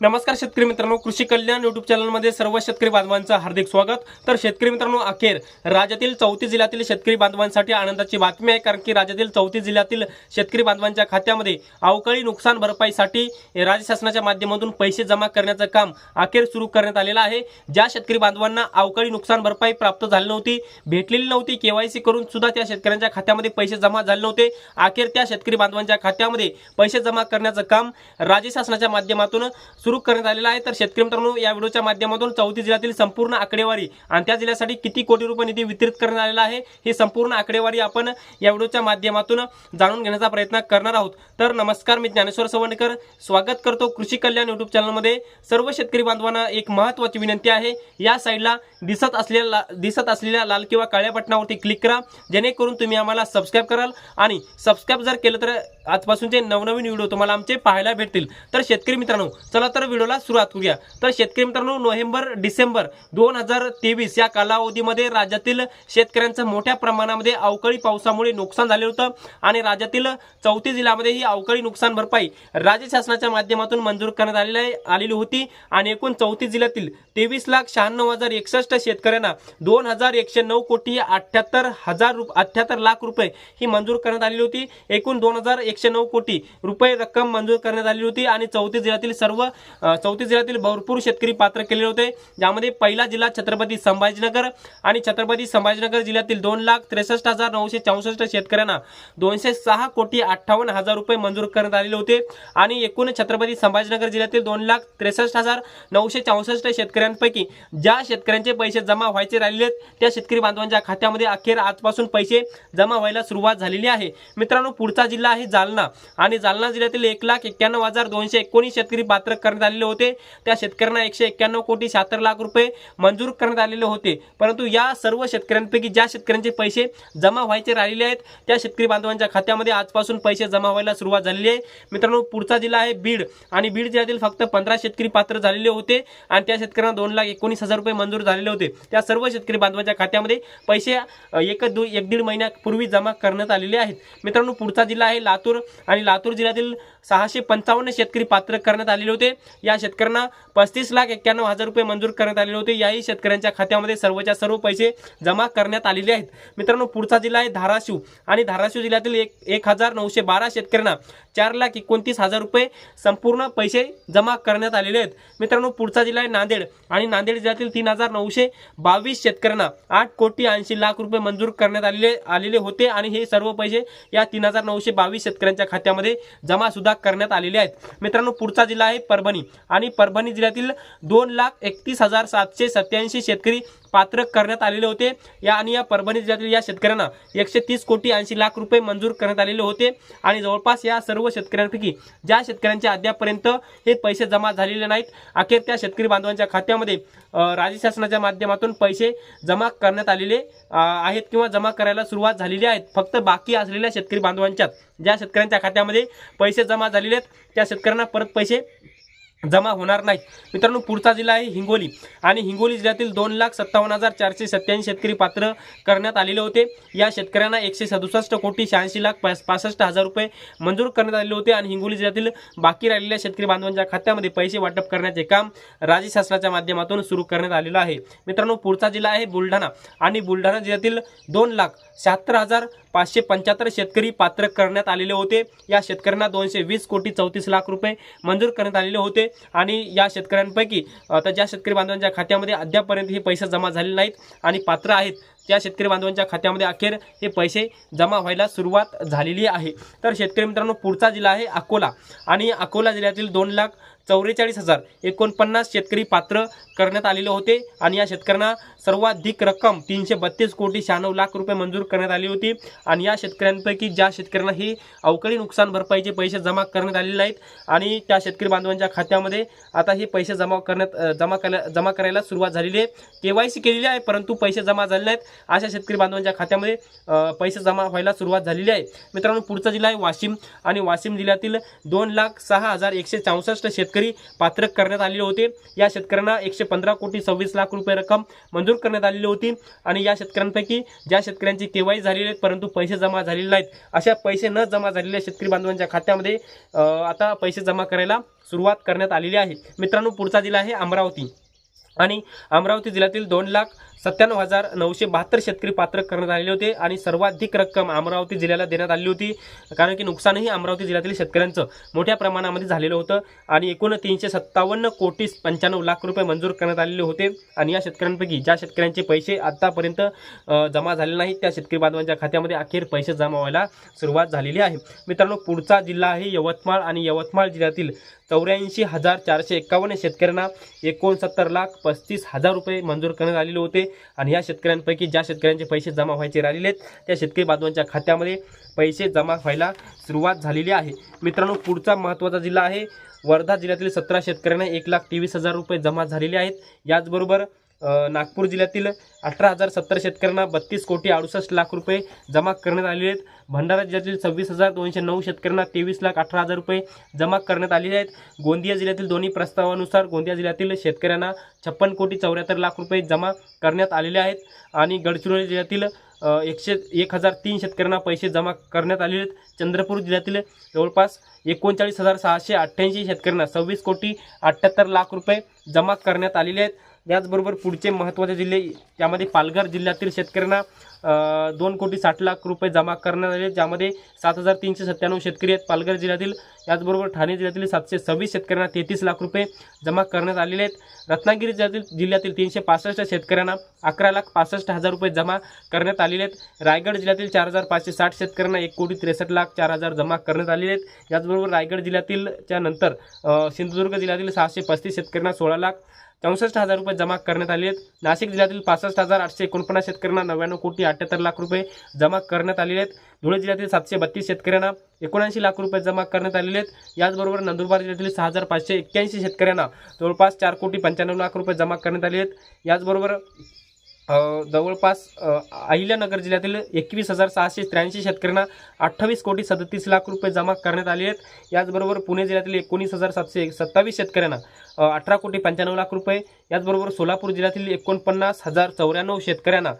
नमस्कार शेतकरी मित्रांनो कृषी कल्याण युट्यूब चॅनलमध्ये सर्व शेतकरी बांधवांचं हार्दिक स्वागत. तर शेतकरी मित्रांनो अखेर राज्यातील चौतीस जिल्ह्यातील शेतकरी बांधवांसाठी आनंदाची बातमी आहे कारण की राज्यातील चौतीस जिल्ह्यातील शेतकरी बांधवांच्या खात्यामध्ये अवकाळी नुकसान भरपाईसाठी राज्य शासनाच्या माध्यमातून पैसे जमा करण्याचं काम अखेर सुरू करण्यात आलेलं आहे. ज्या शेतकरी बांधवांना अवकाळी नुकसान भरपाई प्राप्त झाली नव्हती भेटलेली नव्हती केवायसी करून सुद्धा त्या शेतकऱ्यांच्या खात्यामध्ये पैसे जमा झाले नव्हते. अखेर त्या शेतकरी बांधवांच्या खात्यामध्ये पैसे जमा करण्याचं काम राज्य शासनाच्या माध्यमातून सुरू करण्यात आलेलं आहे. तर शेतकरी मित्रांनो या व्हिडिओच्या माध्यमातून चौथी जिल्ह्यातील संपूर्ण आकडेवारी आणि त्या जिल्ह्यासाठी किती कोटी रुपये निधी वितरित करण्यात आलेला आहे ही संपूर्ण आकडेवारी आपण या व्हिडिओच्या माध्यमातून जाणून घेण्याचा प्रयत्न करणार आहोत. तर नमस्कार मी ज्ञानेश्वर सवंडकर. स्वागत करतो कृषी कल्याण युट्यूब चॅनलमध्ये सर्व शेतकरी बांधवांना एक महत्त्वाची विनंती आहे या साईडला दिसत असलेल्या दिसत असलेल्या लाल किंवा काळ्या बटनावरती क्लिक करा जेणेकरून तुम्ही आम्हाला सबस्क्राईब कराल आणि सबस्क्राईब जर केलं तर आजपासूनचे नवनवीन व्हिडिओ तुम्हाला आमचे पाहायला भेटतील. तर शेतकरी मित्रांनो चला तर व्हिडिओला सुरुवात करूया. तर शेतकरी मित्रांनो नोव्हेंबर डिसेंबर दोन हजार तेवीस या कालावधीमध्ये राज्यातील शेतकऱ्यांचं मोठ्या प्रमाणामध्ये अवकाळी पावसामुळे नुकसान झाले होतं आणि राज्यातील चौथी जिल्ह्यामध्ये ही अवकाळी नुकसान भरपाई राज्य शासनाच्या माध्यमातून मंजूर करण्यात आलेली आलेली होती. आणि एकूण चौथी जिल्ह्यातील तेवीस लाख शहाण्णव हजार एकसष्ट शेतकऱ्यांना दोन हजार एकशे नऊ कोटी अठ्ठ्याहत्तर हजार रुप अठ्ठ्याहत्तर लाख रुपये ही मंजूर करण्यात आलेली होती. एकूण दोन हजार एकशे नऊ कोटी रुपये रक्कम मंजूर करण्यात आलेली होती. आणि चौथी जिल्ह्यातील सर्व चौतीस चौथी जिल्ह्यातील भरपूर शेतकरी पात्र केलेले होते ज्यामध्ये पहिला जिल्हा छत्रपती संभाजीनगर आणि छत्रपती संभाजीनगर जिल्ह्यातील दोन लाख त्रेसष्ट हजार नऊशे चौसष्ट शेतकऱ्यांना दोनशे सहा कोटी अठ्ठावन्न हजार रुपये मंजूर करण्यात आलेले होते आणि एकूण छत्रपती संभाजीनगर जिल्ह्यातील दोन लाख त्रेसष्ट हजार नऊशे चौसष्ट शेतकऱ्यांपैकी ज्या शेतकऱ्यांचे पैसे जमा व्हायचे राहिले आहेत, त्या शेतकरी बांधवांच्या खात्यामध्ये अखेर आजपासून पैसे जमा व्हायला सुरुवात झालेली आहे. मित्रांनो पुढचा जिल्हा आहे जालना आणि जालना जिल्ह्यातील एक लाख एक्क्याण्णव हजार दोनशे एकोणीस शेतकरी पात्र करण्यात आलेले होते. त्या शेतकऱ्यांना एकशे एक्क्याण्णव कोटी शहात्तर लाख रुपये मंजूर करण्यात आलेले होते. परंतु या सर्व शेतकऱ्यांपैकी ज्या शेतकऱ्यांचे पैसे जमा व्हायचे राहिलेले आहेत त्या शेतकरी बांधवांच्या खात्यामध्ये आजपासून पैसे जमा व्हायला सुरुवात झालेली आहे. मित्रांनो पुढचा जिल्हा आहे बीड. आणि बीड जिल्ह्यातील फक्त पंधरा शेतकरी पात्र झालेले होते आणि त्या शेतकऱ्यांना दोन लाख एकोणीस हजार रुपये मंजूर झालेले होते. त्या सर्व शेतकरी बांधवांच्या खात्यामध्ये पैसे एक दो एक दीड महिन्यापूर्वी जमा करण्यात आलेले आहेत. मित्रांनो पुढचा जिल्हा आहे लातूर. आणि लातूर जिल्ह्यातील सहाशे पंचावन्न शेतकरी पात्र करण्यात आलेले होते. या शेतकऱ्यांना पस्तीस लाख एक्क्याण्णव हजार रुपये मंजूर करण्यात आलेले होते. याही शेतकऱ्यांच्या खात्यामध्ये सर्वच्या सर्व पैसे जमा करण्यात आलेले आहेत. मित्रांनो पुढचा जिल्हा आहे धाराशिव आणि धाराशिव जिल्ह्यातील एक एक हजार नऊशे बारा शेतकऱ्यांना चार लाख एकोणतीस हजार रुपये संपूर्ण पैसे जमा करण्यात आलेले आहेत. मित्रांनो पुढचा जिल्हा आहे नांदेड आणि नांदेड जिल्ह्यातील तीन हजार नऊशे बावीस शेतकऱ्यांना आठ कोटी ऐंशी लाख रुपये मंजूर करण्यात आलेले आलेले होते आणि हे सर्व पैसे या तीन हजार नऊशे बावीस शेतकऱ्यांच्या खात्यामध्ये जमा सुद्धा करण्यात आलेले आहेत. मित्रांनो पुढचा जिल्हा आहे परभणी. आणि परभणी जिल्ह्यातील दोन लाख एकतीस हजार सातशे सत्याऐंशी शेतकरी पात्र करण्यात आलेले होते. या आणि या परभणी जिल्ह्यातील या शेतकऱ्यांना एकशे तीस कोटी ऐंशी लाख रुपये मंजूर करण्यात आलेले होते. आणि जवळपास या सर्व शेतकऱ्यांपैकी ज्या शेतकऱ्यांच्या अद्यापर्यंत हे पैसे जमा झालेले नाहीत अखेर त्या शेतकरी बांधवांच्या खात्यामध्ये राज्य शासनाच्या माध्यमातून पैसे जमा करण्यात आलेले आहेत किंवा जमा करायला सुरुवात झालेली आहेत. फक्त बाकी असलेल्या शेतकरी बांधवांच्यात ज्या शेतकऱ्यांच्या खात्यामध्ये पैसे जमा झालेले आहेत त्या शेतकऱ्यांना परत पैसे जमा होणार नाही मित्रांनो पुढचा जिल्हा आहे हिंगोली. आणि हिंगोली जिल्ह्यातील दोन लाख सत्तावन्न हजार चारशे सत्याऐंशी शेतकरी पात्र करण्यात आलेले होते. या शेतकऱ्यांना एकशे सदुसष्ट कोटी शहाऐंशी लाख पासष्ट हजार रुपये मंजूर करण्यात आलेले होते. आणि हिंगोली जिल्ह्यातील बाकी राहिलेल्या शेतकरी बांधवांच्या खात्यामध्ये पैसे वाटप करण्याचे काम राज्य शासनाच्या माध्यमातून सुरू करण्यात आलेलं आहे. मित्रांनो पुढचा जिल्हा आहे बुलढाणा. आणि बुलढाणा जिल्ह्यातील दोन लाख शहात्तर हजार पाचशे पंच्याहत्तर शेतकरी पात्र करण्यात आलेले होते. या शेतकऱ्यांना दोनशे वीस कोटी चौतीस लाख रुपये मंजूर करण्यात आलेले होते आणि या शेतकऱ्यांपैकी आता ज्या शेतकरी बांधवांच्या खात्यामध्ये अद्यापपर्यंत हे पैसे जमा झालेले नाहीत आणि पात्र आहेत त्या शेतकरी बांधवांच्या खात्यामध्ये अखेर हे पैसे जमा व्हायला सुरुवात झालेली आहे. तर शेतकरी मित्रांनो पुढचा जिल्हा आहे अकोला आणि अकोला जिल्ह्यातील दोन लाख चौवेचाळीस हजार एकोणपन्नास शेतकरी पात्र करण्यात आलेले होते आणि या शेतकऱ्यांना सर्वाधिक रक्कम तीनशे बत्तीस कोटी शहाण्णव लाख रुपये मंजूर करण्यात आली होती. आणि या शेतकऱ्यांपैकी ज्या शेतकऱ्यांना ही अवकाळी नुकसान भरपाईचे पैसे जमा करण्यात आलेले नाहीत आणि त्या शेतकरी बांधवांच्या खात्यामध्ये आता हे पैसे जमा करण्यात जमा करायला जमा करायला सुरुवात झालेली आहे. के वाय सी केलेली आहे परंतु पैसे जमा झाले नाहीत. अशा शेतकरी बांधवांच्या खात्यामध्ये पैसे जमा व्हायला सुरुवात झालेली आहे. मित्रांनो पुढचा जिल्हा आहे वाशिम. आणि वाशिम जिल्ह्यातील दोन लाख सहा हजार एकशे चौसष्ट शेत शेतकरी पात्र करण्यात आलेले होते. या शेतकऱ्यांना एकशे पंधरा कोटी सव्वीस लाख रुपये रक्कम मंजूर करण्यात आलेली होती. आणि या शेतकऱ्यांपैकी ज्या शेतकऱ्यांची केवाई झालेली आहेत परंतु पैसे जमा झालेले नाहीत. अशा पैसे न जमा झालेल्या शेतकरी बांधवांच्या खात्यामध्ये आता पैसे जमा करायला सुरुवात करण्यात आलेली आहे. मित्रांनो पुढचा जिल्हा आहे अमरावती. आणि अमरावती जिल्ह्यातील दोन लाख सत्त्याण्णव हजार नऊशे बहात्तर शेतकरी पात्र करण्यात आलेले होते आणि सर्वाधिक रक्कम अमरावती जिल्ह्याला देण्यात आली होती. कारण की नुकसानही अमरावती जिल्ह्यातील शेतकऱ्यांचं मोठ्या प्रमाणामध्ये झालेलं होतं आणि एकूण तीनशे सत्तावन्न कोटी पंच्याण्णव लाख रुपये मंजूर करण्यात आलेले होते. आणि या शेतकऱ्यांपैकी ज्या शेतकऱ्यांचे पैसे आत्तापर्यंत जमा झाले नाहीत त्या शेतकरी बांधवांच्या खात्यामध्ये अखेर पैसे जमा व्हायला सुरुवात झालेली आहे. मित्रांनो पुढचा जिल्हा आहे यवतमाळ आणि यवतमाळ जिल्ह्यातील चौऱ्याऐंशी हजार चारशे एक्कावन्न शेतकऱ्यांना एकोणसत्तर लाख पस्तीस हजार रुपये मंजूर करण्यात आलेले होते. आणि या शेतकऱ्यांपैकी ज्या शेतकऱ्यांचे पैसे जमा व्हायचे राहिलेले आहेत त्या शेतकरी बांधवांच्या खात्यामध्ये पैसे जमा व्हायला सुरुवात झालेली आहे. मित्रांनो पुढचा महत्त्वाचा जिल्हा आहे. वर्धा जिल्ह्यातील सतरा शेतकऱ्यांना एक लाख तेवीस हजार रुपये जमा झालेले आहेत. याचबरोबर नागपूर जिल्ह्यातील अठरा हजार सत्तर शेतकऱ्यांना बत्तीस कोटी अडुसष्ट लाख रुपये जमा करण्यात आलेले आहेत. भंडारा जिल्ह्यातील सव्वीस हजार दोनशे नऊ शेतकऱ्यांना तेवीस लाख अठरा हजार रुपये जमा करण्यात आलेले आहेत. गोंदिया जिल्ह्यातील दोन्ही प्रस्तावानुसार गोंदिया जिल्ह्यातील शेतकऱ्यांना छप्पन कोटी चौऱ्याहत्तर लाख रुपये जमा करण्यात आलेले आहेत आणि गडचिरोली जिल्ह्यातील एकशे एक हजार तीन शेतकऱ्यांना पैसे जमा करण्यात आलेले आहेत. चंद्रपूर जिल्ह्यातील जवळपास एकोणचाळीस हजार सहाशे अठ्ठ्याऐंशी शेतकऱ्यांना सव्वीस कोटी अठ्ठ्याहत्तर लाख रुपये जमा करण्यात आलेले आहेत. त्याचबरोबर पुढचे महत्त्वाचे जिल्हे त्यामध्ये पालघर जिल्ह्यातील शेतकऱ्यांना दोन कोटी साठ लाख रुपये जमा करण्यात आले ज्यामध्ये सात हजार तीनशे सत्त्याण्णव शेतकरी आहेत. पालघर जिल्ह्यातील याचबरोबर ठाणे जिल्ह्यातील सातशे सव्वीस शेतकऱ्यांना तेहतीस लाख रुपये जमा करण्यात आलेले आहेत. रत्नागिरी जिल्ह्यातील जिल्ह्यातील तीनशे पासष्ट शेतकऱ्यांना अकरा लाख पासष्ट हजार रुपये जमा करण्यात आलेले आहेत. रायगड जिल्ह्यातील चार हजार पाचशे साठ शेतकऱ्यांना एक कोटी त्रेसष्ट लाख चार हजार जमा करण्यात आलेले आहेत. याचबरोबर रायगड जिल्ह्यातील त्यानंतर सिंधुदुर्ग जिल्ह्यातील सहाशे पस्तीस शेतकऱ्यांना सोळा लाख चौसष्ट हजार रुपये जमा करण्यात आले आहेत. नाशिक जिल्ह्यातील पासष्ट हजार आठशे एकोणपन्नास शेतकऱ्यांना नव्याण्णव कोटी अठ्ठ्याहत्तर लाख रुपये जमा करण्यात आलेले आहेत. धुळे जिल्ह्यातील सातशे बत्तीस शेतकऱ्यांना एकोणऐंशी लाख रुपये जमा करण्यात आलेले आहेत. याचबरोबर नंदुरबार जिल्ह्यातील सहा हजार पाचशे एक्क्याऐंशी शेतकऱ्यांना जवळपास चार कोटी पंच्याण्णव लाख रुपये जमा करण्यात आले आहेत. याचबरोबर जवळपास अहिल्यानगर जिल्ह्यातील एकवीस हजार सहाशे त्र्याऐंशी शेतकऱ्यांना अठ्ठावीस कोटी सदतीस लाख रुपये जमा करण्यात आले आहेत. याचबरोबर पुणे जिल्ह्यातील एकोणीस हजार सातशे सत्तावीस शेतकऱ्यांना अठरा कोटी पंच्याण्णव लाख रुपये याचबरोबर सोलापूर जिल्ह्यातील एकोणपन्नास हजार चौऱ्याण्णव शेतकऱ्यांना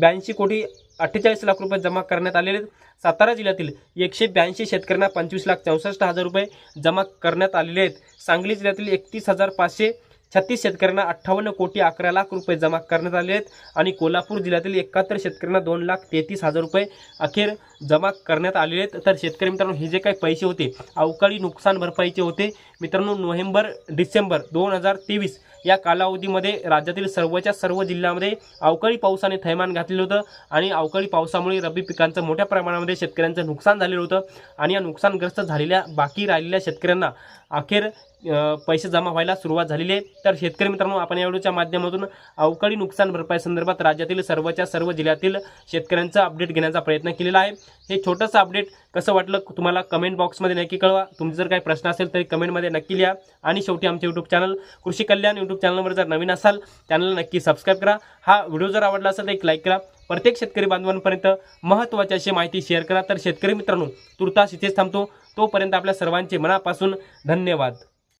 ब्याऐंशी कोटी अठ्ठेचाळीस लाख रुपये जमा करण्यात आलेले आहेत. सातारा जिल्ह्यातील एकशे ब्याऐंशी शेतकऱ्यांना पंचवीस लाख चौसष्ट हजार रुपये जमा करण्यात आलेले आहेत. सांगली जिल्ह्यातील एकतीस हजार पाचशे छत्तीस शेतकऱ्यांना अठ्ठावन्न कोटी अकरा लाख रुपये जमा करण्यात आले आहेत आणि कोल्हापूर जिल्ह्यातील एकाहत्तर शेतकऱ्यांना दोन लाख तेहतीस हजार रुपये अखेर जमा करण्यात आलेले आहेत. तर शेतकरी मित्रांनो हे जे काही पैसे होते अवकाळी नुकसान भरपाईचे होते. मित्रांनो नोव्हेंबर डिसेंबर दोन हजार तेवीस या कालावधीमध्ये राज्यातील सर्वच्या सर्व जिल्ह्यामध्ये अवकाळी पावसाने थैमान घातलेलं होतं आणि अवकाळी पावसामुळे रब्बी पिकांचं मोठ्या प्रमाणामध्ये शेतकऱ्यांचं नुकसान झालेलं होतं आणि या नुकसानग्रस्त झालेल्या बाकी राहिलेल्या शेतकऱ्यांना अखेर पैसे जमा व्हायला सुरुवात झालेली आहे. तर शेतकरी मित्रांनो आपण या व्हिडिओच्या माध्यमातून अवकाळी नुकसान भरपाई संदर्भात राज्यातील सर्वच्या सर्व जिल्ह्यातील शेतकऱ्यांचं अपडेट घेण्याचा प्रयत्न केलेला आहे. हे छोटंसं अपडेट कसं वाटलं तुम्हाला कमेंट बॉक्समध्ये नक्की कळवा. तुमचे जर काही प्रश्न असेल तरी कमेंटमध्ये नक्की लिहा. आणि शेवटी आमचे यूट्यूब चॅनल कृषी कल्याण यूट्यूब चॅनलवर जर नवीन असाल चॅनलला नक्की सबस्क्राईब करा. हा व्हिडिओ जर आवडला असेल तर एक लाईक करा. प्रत्येक शेतकरी बांधवांपर्यंत महत्त्वाची अशी माहिती शेअर करा. तर शेतकरी मित्रांनो तुर्तास इथेच थांबतो. तोपर्यंत आपल्या सर्वांचे मनापासून धन्यवाद.